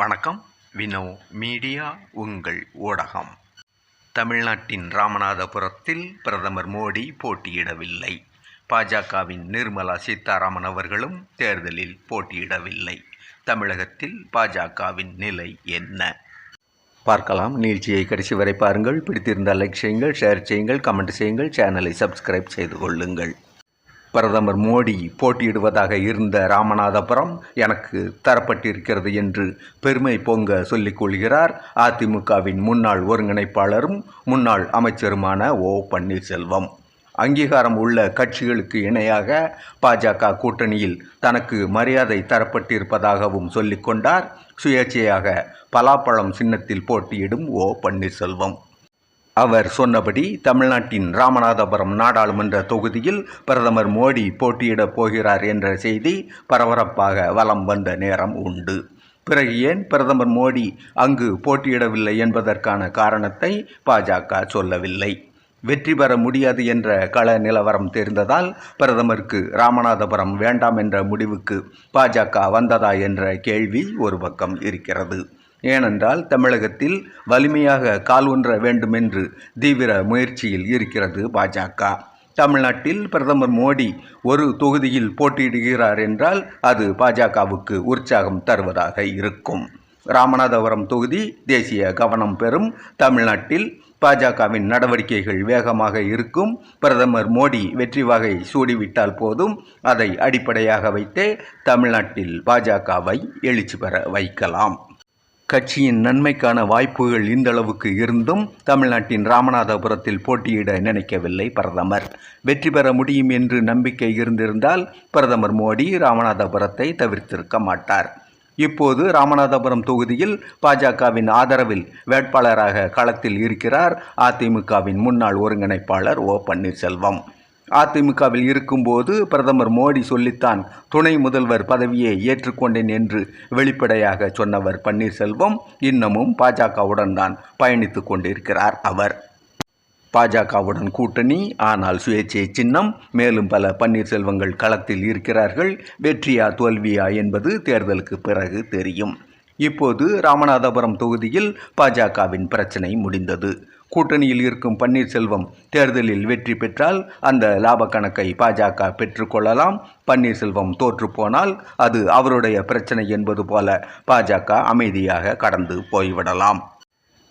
வணக்கம். வினோ மீடியா உங்கள் ஊடகம். தமிழ்நாட்டின் ராமநாதபுரத்தில் பிரதமர் மோடி போட்டியிடவில்லை. பாஜகவின் நிர்மலா சீதாராமன் அவர்களும் தேர்தலில் போட்டியிடவில்லை. தமிழகத்தில் பாஜகவின் நிலை என்ன? பார்க்கலாம். நிகழ்ச்சியை கடைசி வரை பாருங்கள். பிடித்திருந்தால் லைக் செய்யுங்கள் ஷேர் செய்யுங்கள் கமெண்ட் செய்யுங்கள் சேனலை சப்ஸ்கிரைப் செய்து கொள்ளுங்கள். பிரதமர் மோடி போட்டியிடுவதாக இருந்த ராமநாதபுரம் எனக்கு தரப்பட்டிருக்கிறது என்று பெருமை பொங்க சொல்லிக் கொள்கிறார். அதிமுகவின் முன்னாள் ஒருங்கிணைப்பாளரும் முன்னாள் அமைச்சருமான ஓ. பன்னீர்செல்வம். அங்கீகாரம் உள்ள கட்சிகளுக்கு இணையாக பாஜக கூட்டணியில் தனக்கு மரியாதை தரப்பட்டிருப்பதாகவும் சொல்லிக்கொண்டார் சுயேட்சையாக பலாப்பழம் சின்னத்தில் போட்டியிடும் ஓ. பன்னீர்செல்வம். அவர் சொன்னபடி தமிழ்நாட்டின் ராமநாதபுரம் நாடாளுமன்ற தொகுதியில் பிரதமர் மோடி போட்டியிடப் போகிறார் என்ற செய்தி பரபரப்பாக வலம் வந்த நேரம் உண்டு. பிறகு ஏன் பிரதமர் மோடி அங்கு போட்டியிடவில்லை என்பதற்கான காரணத்தை பாஜக சொல்லவில்லை. வெற்றி பெற முடியாது என்ற கள நிலவரம் தெரிந்ததால் பிரதமருக்கு ராமநாதபுரம் வேண்டாம் என்ற முடிவுக்கு பாஜக வந்ததா என்ற கேள்வி ஒரு பக்கம் இருக்கிறது. ஏனென்றால் தமிழகத்தில் வலிமையாக கால் ஊன்ற வேண்டுமென்று தீவிர முயற்சியில் இருக்கிறது பாஜக. தமிழ்நாட்டில் பிரதமர் மோடி ஒரு தொகுதியில் போட்டியிடுகிறார் என்றால் அது பாஜகவுக்கு உற்சாகம் தருவதாக இருக்கும். ராமநாதபுரம் தொகுதி தேசிய கவனம் பெறும் தமிழ்நாட்டில் பாஜகவின் நடவடிக்கைகள் வேகமாக இருக்கும். பிரதமர் மோடி வெற்றி வகை சூடிவிட்டால் போதும். அதை அடிப்படையாக வைத்தே தமிழ்நாட்டில் பாஜகவை எழுச்சி பெற வைக்கலாம். கட்சியின் நன்மைக்கான வாய்ப்புகள் இந்த அளவுக்கு இருந்தும் தமிழ்நாட்டின் ராமநாதபுரத்தில் போட்டியிட நினைக்கவில்லை பிரதமர். வெற்றி பெற முடியும் என்று நம்பிக்கை இருந்திருந்தால் பிரதமர் மோடி ராமநாதபுரத்தை தவிர்த்திருக்க மாட்டார். இப்போது ராமநாதபுரம் தொகுதியில் பாஜகவின் ஆதரவில் வேட்பாளராக களத்தில் இருக்கிறார். அதிமுகவின் முன்னாள் ஒருங்கிணைப்பாளர் ஓ பன்னீர்செல்வம். அதிமுகவில் இருக்கும்போது பிரதமர் மோடி சொல்லித்தான் துணை முதல்வர் பதவியை ஏற்றுக்கொண்டேன் என்று வெளிப்படையாக சொன்னவர் பன்னீர்செல்வம் இன்னமும் பாஜகவுடன் தான் பயணித்து கொண்டிருக்கிறார் அவர். பாஜகவுடன் கூட்டணி ஆனால் சுயேட்சை சின்னம் மேலும் பல பன்னீர்செல்வங்கள் களத்தில் இருக்கிறார்கள் வெற்றியா தோல்வியா என்பது தேர்தலுக்கு பிறகு தெரியும். இப்போது ராமநாதபுரம் தொகுதியில் பாஜகவின் பிரச்சனை முடிந்தது. கூட்டணியில் இருக்கும் பன்னீர்செல்வம் தேர்தலில் வெற்றி பெற்றால் அந்த லாப கணக்கை பாஜக பெற்றுக்கொள்ளலாம் பன்னீர்செல்வம் தோற்று போனால் அது அவருடைய பிரச்சனை என்பது போல பாஜக அமைதியாக கடந்து போய்விடலாம்.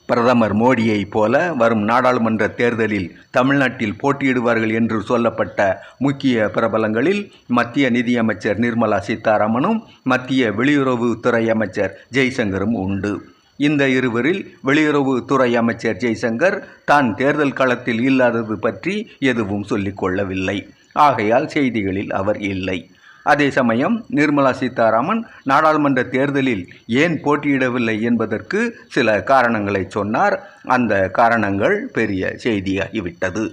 பிரதமர் மோடியைப் போல வரும் நாடாளுமன்ற தேர்தலில் தமிழ்நாட்டில் போட்டியிடுவார்கள் என்று சொல்லப்பட்ட முக்கிய பிரபலங்களில் மத்திய நிதியமைச்சர் நிர்மலா சீதாராமனும் மத்திய வெளியுறவுத்துறை அமைச்சர் ஜெய்சங்கரும் உண்டு. இந்த இருவரில் வெளியுறவுத்துறை அமைச்சர் ஜெய்சங்கர் தான் தேர்தல் களத்தில் இல்லாதது பற்றி எதுவும் சொல்லிக் கொள்ளவில்லை. ஆகையால் செய்திகளில் அவர் இல்லை. அதே சமயம் நிர்மலா சீதாராமன் நாடாளுமன்ற தேர்தலில் ஏன் போட்டியிடவில்லை என்பதற்கு சில காரணங்களை சொன்னார். அந்த காரணங்கள் பெரிய செய்தியாகிவிட்டது.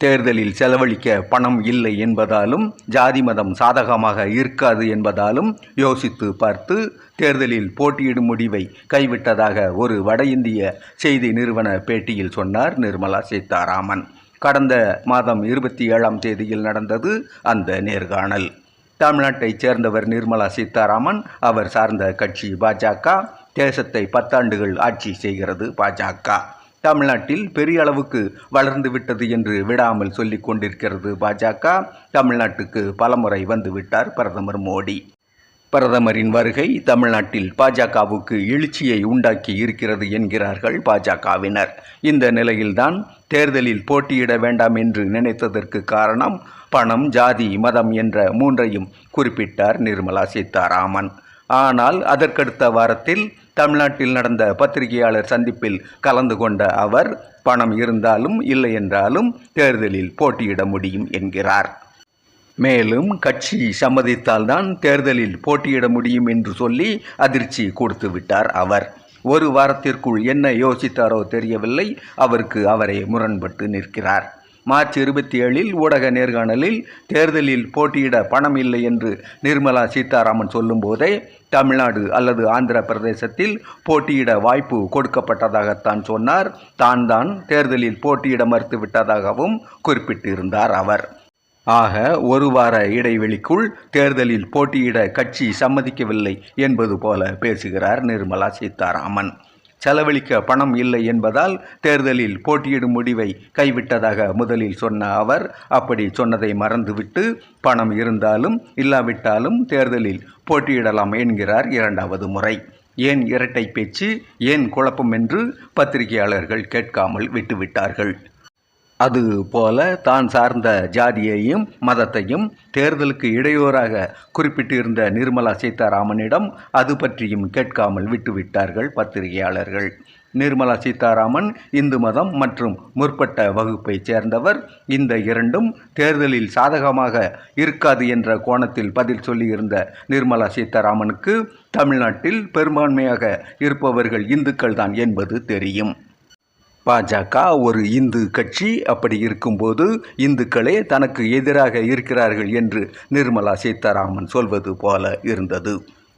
தேர்தலில் செலவழிக்க பணம் இல்லை என்பதாலும் ஜாதி மதம் சாதகமாக இருக்காது என்பதாலும் யோசித்து பார்த்து தேர்தலில் போட்டியிடும் முடிவை கைவிட்டதாக ஒரு வட இந்திய செய்தி நிறுவன பேட்டியில் சொன்னார் நிர்மலா சீதாராமன். கடந்த மாதம் இருபத்தி ஏழாம் தேதியில் நடந்தது அந்த நேர்காணல். தமிழ்நாட்டைச் சேர்ந்தவர் நிர்மலா சீதாராமன் அவர் சார்ந்த கட்சி பாஜக தேசத்தை பத்தாண்டுகள் ஆட்சி செய்கிறது பாஜக. தமிழ்நாட்டில் பெரிய அளவுக்கு வளர்ந்து விட்டது என்று விடாமல் சொல்லிக் கொண்டிருக்கிறது பாஜக. தமிழ்நாட்டுக்கு பலமுறை வந்துவிட்டார் பிரதமர் மோடி. பிரதமரின் வருகை தமிழ்நாட்டில் பாஜகவுக்கு எழுச்சியை உண்டாக்கி இருக்கிறது என்கிறார்கள் பாஜகவினர். இந்த நிலையில்தான் தேர்தலில் போட்டியிட வேண்டாம் என்று நினைத்ததற்கு காரணம் பணம் ஜாதி மதம் என்ற மூன்றையும் குறிப்பிட்டார் நிர்மலா சீதாராமன். ஆனால் அதற்கடுத்த வாரத்தில் தமிழ்நாட்டில் நடந்த பத்திரிகையாளர் சந்திப்பில் கலந்து கொண்ட அவர் பணம் இருந்தாலும் இல்லை என்றாலும் தேர்தலில் போட்டியிட முடியும் என்கிறார். மேலும் கட்சி சம்மதித்தால்தான் தேர்தலில் போட்டியிட முடியும் என்று சொல்லி அதிர்ச்சி கொடுத்து விட்டார் அவர். ஒரு வாரத்திற்குள் என்ன யோசித்தாரோ தெரியவில்லை. அவருக்கு அவரே முரண்பட்டு நிற்கிறார். மார்ச் இருபத்தி ஏழில் ஊடக நேர்காணலில் தேர்தலில் போட்டியிட பணம் இல்லை என்று நிர்மலா சீதாராமன் சொல்லும்போதே தமிழ்நாடு அல்லது ஆந்திர பிரதேசத்தில் போட்டியிட வாய்ப்பு கொடுக்கப்பட்டதாகத்தான் சொன்னார். தான் தான் தேர்தலில் போட்டியிட மறுத்துவிட்டதாகவும் குறிப்பிட்டிருந்தார் அவர். ஆக ஒரு வார இடைவெளிக்குள் தேர்தலில் போட்டியிட கட்சி சம்மதிக்கவில்லை என்பது போல பேசுகிறார் நிர்மலா சீதாராமன். செலவழிக்க பணம் இல்லை என்பதால் தேர்தலில் போட்டியிடும் முடிவை கைவிட்டதாக முதலில் சொன்ன அவர் அப்படி சொன்னதை மறந்துவிட்டு பணம் இருந்தாலும் இல்லாவிட்டாலும் தேர்தலில் போட்டியிடலாம் என்கிறார் இரண்டாவது முறை. ஏன் இரட்டை பேச்சு ஏன் குழப்பம் என்று பத்திரிகையாளர்கள் கேட்காமல் விட்டுவிட்டார்கள். அது போல தான் சார்ந்த ஜாதியையும் மதத்தையும் தேர்தலுக்கு இடையூறாக குறிப்பிட்டிருந்த நிர்மலா சீதாராமனிடம் அது பற்றியும் கேட்காமல் விட்டுவிட்டார்கள் பத்திரிகையாளர்கள். நிர்மலா சீதாராமன் இந்து மதம் மற்றும் முற்பட்ட வகுப்பைச் சேர்ந்தவர். இந்த இரண்டும் தேர்தலில் சாதகமாக இருக்காது என்ற கோணத்தில் பதில் சொல்லியிருந்த நிர்மலா சீதாராமனுக்கு தமிழ்நாட்டில் பெரும்பான்மையாக இருப்பவர்கள் இந்துக்கள் தான் என்பது தெரியும். பாஜக ஒரு இந்து கட்சி அப்படி இருக்கும்போது இந்துக்களே தனக்கு எதிராக இருக்கிறார்கள் என்று நிர்மலா சீதாராமன் சொல்வது போல இருந்தது.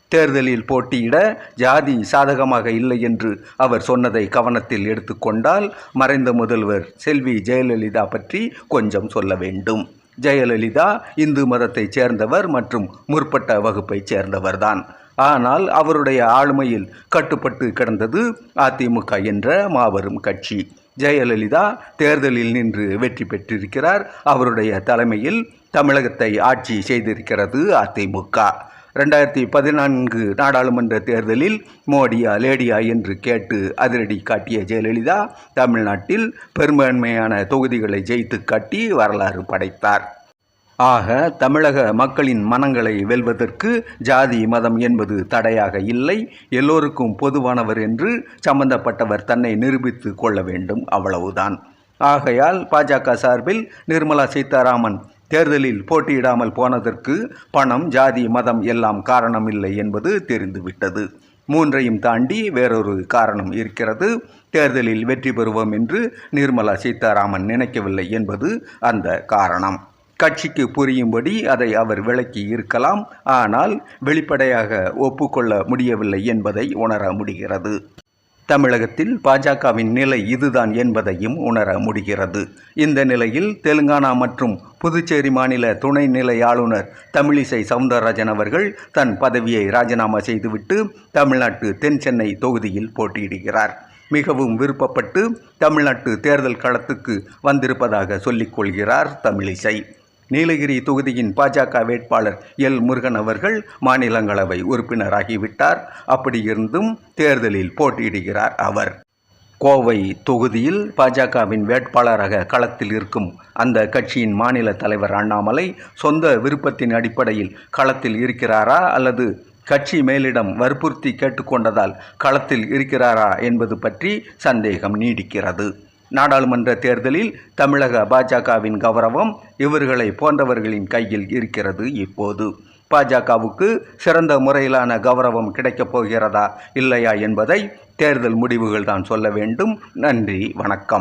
தேர்தலில் போட்டியிட ஜாதி சாதகமாக இல்லை என்று அவர் சொன்னதை கவனத்தில் எடுத்துக்கொண்டால் மறைந்த முதல்வர் செல்வி ஜெயலலிதா பற்றி கொஞ்சம் சொல்ல வேண்டும். ஜெயலலிதா இந்து மதத்தைச் சேர்ந்தவர் மற்றும் முற்பட்ட வகுப்பைச் சேர்ந்தவர்தான். ஆனால் அவருடைய ஆளுமையில் கட்டுப்பட்டு கிடந்தது அதிமுக என்ற மாபெரும் கட்சி. ஜெயலலிதா தேர்தலில் நின்று வெற்றி பெற்றிருக்கிறார். அவருடைய தலைமையில் தமிழகத்தை ஆட்சி செய்திருக்கிறது அதிமுக. ரெண்டாயிரத்தி பதினான்கு நாடாளுமன்ற தேர்தலில் மோடியா லேடியா என்று கேட்டு அதிரடி காட்டிய ஜெயலலிதா தமிழ்நாட்டில் பெரும்பான்மையான தொகுதிகளை ஜெயித்து காட்டி வரலாறு படைத்தார். ஆக தமிழக மக்களின் மனங்களை வெல்வதற்கு ஜாதி மதம் என்பது தடையாக இல்லை. எல்லோருக்கும் பொதுவானவர் என்று சம்பந்தப்பட்டவர் தன்னை நிரூபித்து கொள்ள வேண்டும். அவ்வளவுதான். ஆகையால் பாஜக சார்பில் நிர்மலா சீதாராமன் தேர்தலில் போட்டியிடாமல் போனதற்கு பணம் ஜாதி மதம் எல்லாம் காரணமில்லை என்பது தெரிந்துவிட்டது. மூன்றையும் தாண்டி வேறொரு காரணம் இருக்கிறது. தேர்தலில் வெற்றி பெறுவோம் என்று நிர்மலா சீதாராமன் நினைக்கவில்லை என்பது அந்த காரணம். கட்சிக்கு புரியும்படி அதை அவர் விளக்கி இருக்கலாம். ஆனால் வெளிப்படையாக ஒப்புக்கொள்ள முடியவில்லை என்பதை உணர முடிகிறது. தமிழகத்தில் பாஜகவின் நிலை இதுதான் என்பதையும் உணர முடிகிறது. இந்த நிலையில் தெலுங்கானா மற்றும் புதுச்சேரி மாநில துணைநிலை ஆளுநர் தமிழிசை சவுந்தரராஜன் அவர்கள் தன் பதவியை ராஜினாமா செய்துவிட்டு தமிழ்நாட்டு தென் சென்னை தொகுதியில் போட்டியிடுகிறார். மிகவும் விருப்பப்பட்டு தமிழ்நாட்டு தேர்தல் களத்துக்கு வந்திருப்பதாக சொல்லிக் கொள்கிறார் தமிழிசை. நீலகிரி தொகுதியின் பாஜக வேட்பாளர் எல் முருகன் அவர்கள் மாநிலங்களவை உறுப்பினராகிவிட்டார். அப்படியிருந்தும் தேர்தலில் போட்டியிடுகிறார் அவர். கோவை தொகுதியில் பாஜகவின் வேட்பாளராக களத்தில் இருக்கும் அந்த கட்சியின் மாநில தலைவர் அண்ணாமலை சொந்த விருப்பத்தின் அடிப்படையில் களத்தில் இருக்கிறாரா அல்லது கட்சி மேலிடம் வற்புறுத்தி கேட்டுக்கொண்டதால் களத்தில் இருக்கிறாரா என்பது பற்றி சந்தேகம் நீடிக்கிறது. நாடாளுமன்ற தேர்தலில் தமிழக பாஜகவின் கௌரவம் இவர்களை போன்றவர்களின் கையில் இருக்கிறது இப்போது. பாஜகவுக்கு சிறந்த முறையிலான கௌரவம் கிடைக்கப் போகிறதா இல்லையா என்பதை தேர்தல் முடிவுகள் தான் சொல்ல வேண்டும். நன்றி வணக்கம்.